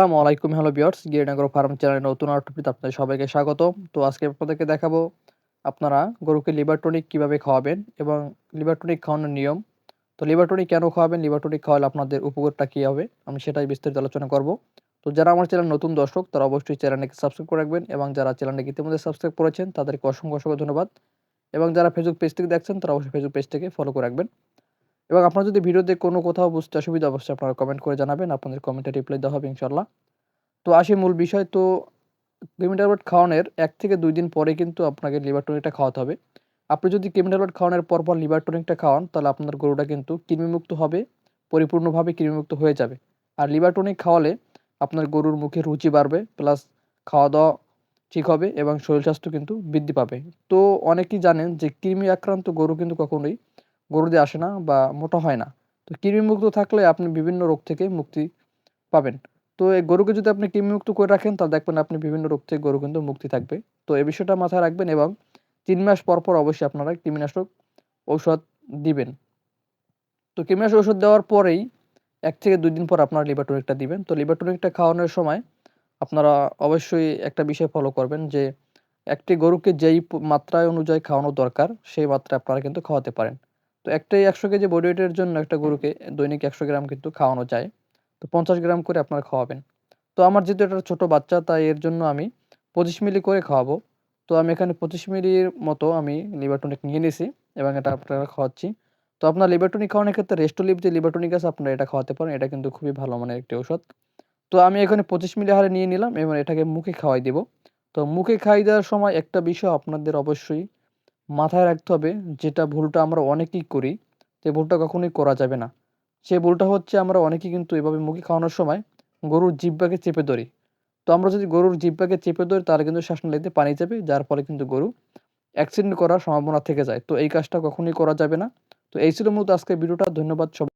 আসসালামু আলাইকুম, হ্যালো বিয়ার্স গিরিনগর ফার্ম চ্যানেলের নতুন আর্টপিতে আপনাদের সবাইকে স্বাগত। তো আজকে আপনাদেরকে দেখাবো আপনারা গরুকে লিভার কীভাবে খাওয়াবেন এবং লিভার খাওয়ানোর নিয়ম। তো লিভার কেন খাওয়াবেন লিভার টনিক খাওয়ালে আপনাদের উপকারটা কী হবে, আমি সেটাই বিস্তারিত আলোচনা করব। তো যারা আমার চ্যানেল নতুন দর্শক, তারা অবশ্যই চ্যানেলটাকে সাবস্ক্রাইব করে রাখবেন এবং যারা চ্যানেলটাকে ইতিমধ্যে সাবস্ক্রাইব করেছেন, তাদেরকে অসংখ্য অসংখ্য ধন্যবাদ। এবং যারা ফেসবুক পেজ থেকে দেখছেন, তারা অবশ্যই ফেসবুক পেজ থেকে ফলো করে রাখবেন। এবং আপনারা যদি ভিডিওতে কোনো কোথাও বুঝতে অসুবিধা অবশ্যই আপনারা কমেন্ট করে জানাবেন। আপনাদের কমেন্টে রিপ্লাই দেওয়া হবে ইনশাল্লাহ তো আসি মূল বিষয়, তো ক্রিমি ট্যাবলেট খাওয়ানোর এক থেকে দুই দিন পরে কিন্তু আপনাকে লিভার টনিকটা খাওয়াতে হবে। আপনি যদি ক্রিমি ট্যাবলেট খাওয়ানোর পর পর লিভার টনিকটা খাওয়ান, তাহলে আপনার গরুটা কিন্তু কৃমিমুক্ত হবে, পরিপূর্ণভাবে কৃমিমুক্ত হয়ে যাবে। আর লিভার টনিক খাওয়ালে আপনার গরুর মুখে রুচি বাড়বে প্লাস খাওয়া দাওয়া ঠিক হবে এবং শরীর স্বাস্থ্য কিন্তু বৃদ্ধি পাবে। তো অনেকেই জানেন যে কৃমি আক্রান্ত গরু কিন্তু কখনোই গরুতে আসে না বা মোটা হয় না। তো কৃমিমুক্ত থাকলে আপনি বিভিন্ন রোগ থেকে মুক্তি পাবেন। তো এই গরুকে যদি আপনি কৃমিমুক্ত করে রাখেন, তাহলে দেখবেন আপনি বিভিন্ন রোগ থেকে গরু কিন্তু মুক্তি থাকবে। তো এই বিষয়টা মাথায় রাখবেন এবং তিন মাস পর পর অবশ্যই আপনারা কৃমিনাশক ঔষধ দিবেন। তো কৃমিনাশক ওষুধ দেওয়ার পরেই এক থেকে দুই দিন পর আপনারা লিভার দিবেন। তো লিভার খাওয়ানোর সময় আপনারা অবশ্যই একটা বিষয় ফলো করবেন যে, একটি গরুকে যেই মাত্রায় অনুযায়ী খাওয়ানো দরকার, সেই মাত্রায় আপনারা কিন্তু খাওয়াতে পারেন। তো একটাই একশো কেজি বডি ওয়েটের জন্য একটা গরুকে দৈনিক একশো গ্রাম কিন্তু খাওয়ানো যায়। তো পঞ্চাশ গ্রাম করে আপনারা খাওয়াবেন। তো আমার যেহেতু এটা ছোটো বাচ্চা, তাই এর জন্য আমি পঁচিশ মিলি করে খাওয়াবো। তো আমি এখানে পঁচিশ মিলির মতো আমি লিভার নিয়ে নিয়েছি এবং এটা আপনারা খাওয়াচ্ছি। তো আপনার লিভার খাওয়ানোর ক্ষেত্রে রেস্টোলিভ যে লিভার আছে, আপনারা এটা খাওয়াতে পারেন। এটা কিন্তু খুবই ভালো মানের একটি ঔষধ। তো আমি এখানে পঁচিশ মিলি হারে নিয়ে নিলাম এবং এটাকে মুখে খাওয়াই দেব। তো মুখে খাই দেওয়ার সময় একটা বিষয় আপনাদের অবশ্যই মাথায় রাখতে হবে যেটা ভুলটা আমরা অনেকেই করি, যে ভুলটা কখনোই করা যাবে না। সে ভুলটা হচ্ছে আমরা অনেকেই কিন্তু এভাবে মুখে খাওয়ানোর সময় গরুর জিব্বাকে চেপে ধরি। তো আমরা যদি গরুর জিব্বাকে চেপে ধরি, তাহলে কিন্তু শ্বাসনালীতে পানি যাবে, যার ফলে কিন্তু গরু অ্যাক্সিডেন্ট করার সম্ভাবনা থেকে যায়। তো এই কাজটা কখনোই করা যাবে না। তো এই ছিল মূলত আজকের ভিডিওটা। ধন্যবাদ সবাই।